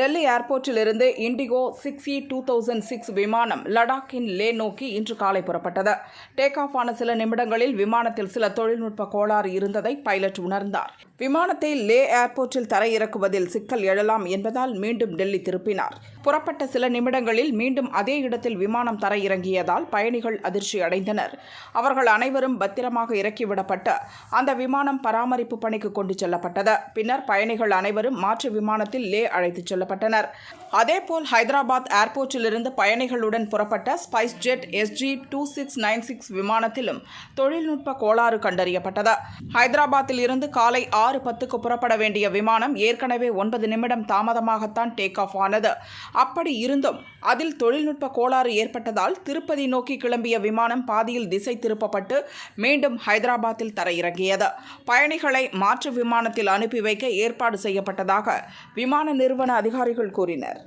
Delhi ஏர்போர்ட்டிலிருந்து IndiGo six E two thousand six விமானம் லடாக்கின் லே நோக்கி இன்று காலை புறப்பட்டது. டேக் ஆஃப் ஆன சில நிமிடங்களில் விமானத்தில் சில தொழில்நுட்ப கோளாறு இருந்ததை பைலட் உணர்ந்தார். விமானத்தை லே ஏர்போர்ட்டில் தரையிறக்குவதில் சிக்கல் எழலாம் என்பதால் மீண்டும் டெல்லி திருப்பினார். புறப்பட்ட சில நிமிடங்களில் மீண்டும் அதே இடத்தில் விமானம் தரையிறங்கியதால் பயணிகள் அதிர்ச்சி அடைந்தனர். அவர்கள் அனைவரும் பத்திரமாக இறக்கிவிடப்பட்டு அந்த விமானம் பராமரிப்பு பணிக்கு கொண்டு செல்லப்பட்டது. பின்னர் பயணிகள் அனைவரும் மாற்று விமானத்தில் லே அழைத்துச் செல்லப்பட்டனர் அதேபோல் ஹைதராபாத் ஏர்போர்ட்டிலிருந்து பயணிகளுடன் புறப்பட்ட SpiceJet SG two six nine six விமானத்திலும் தொழில்நுட்ப கோளாறு கண்டறியப்பட்டது. ஹைதராபாத்தில் இருந்து காலை ஆறு பத்துக்கு புறப்பட வேண்டிய விமானம் ஏற்கனவே ஒன்பது நிமிடம் தாமதமாகத்தான் டேக் ஆஃப் ஆனது. அப்படி இருந்தும் அதில் தொழில்நுட்ப கோளாறு ஏற்பட்டதால் திருப்பதி நோக்கி கிளம்பிய விமானம் பாதியில் திசை திருப்பப்பட்டு மீண்டும் ஹைதராபாத்தில் தரையிறங்கியது. பயணிகளை மாற்று விமானத்தில் அனுப்பி வைக்க ஏற்பாடு செய்யப்பட்டதாக விமான நிறுவன அதிகாரி அதிகாரிகள் கூறினர்.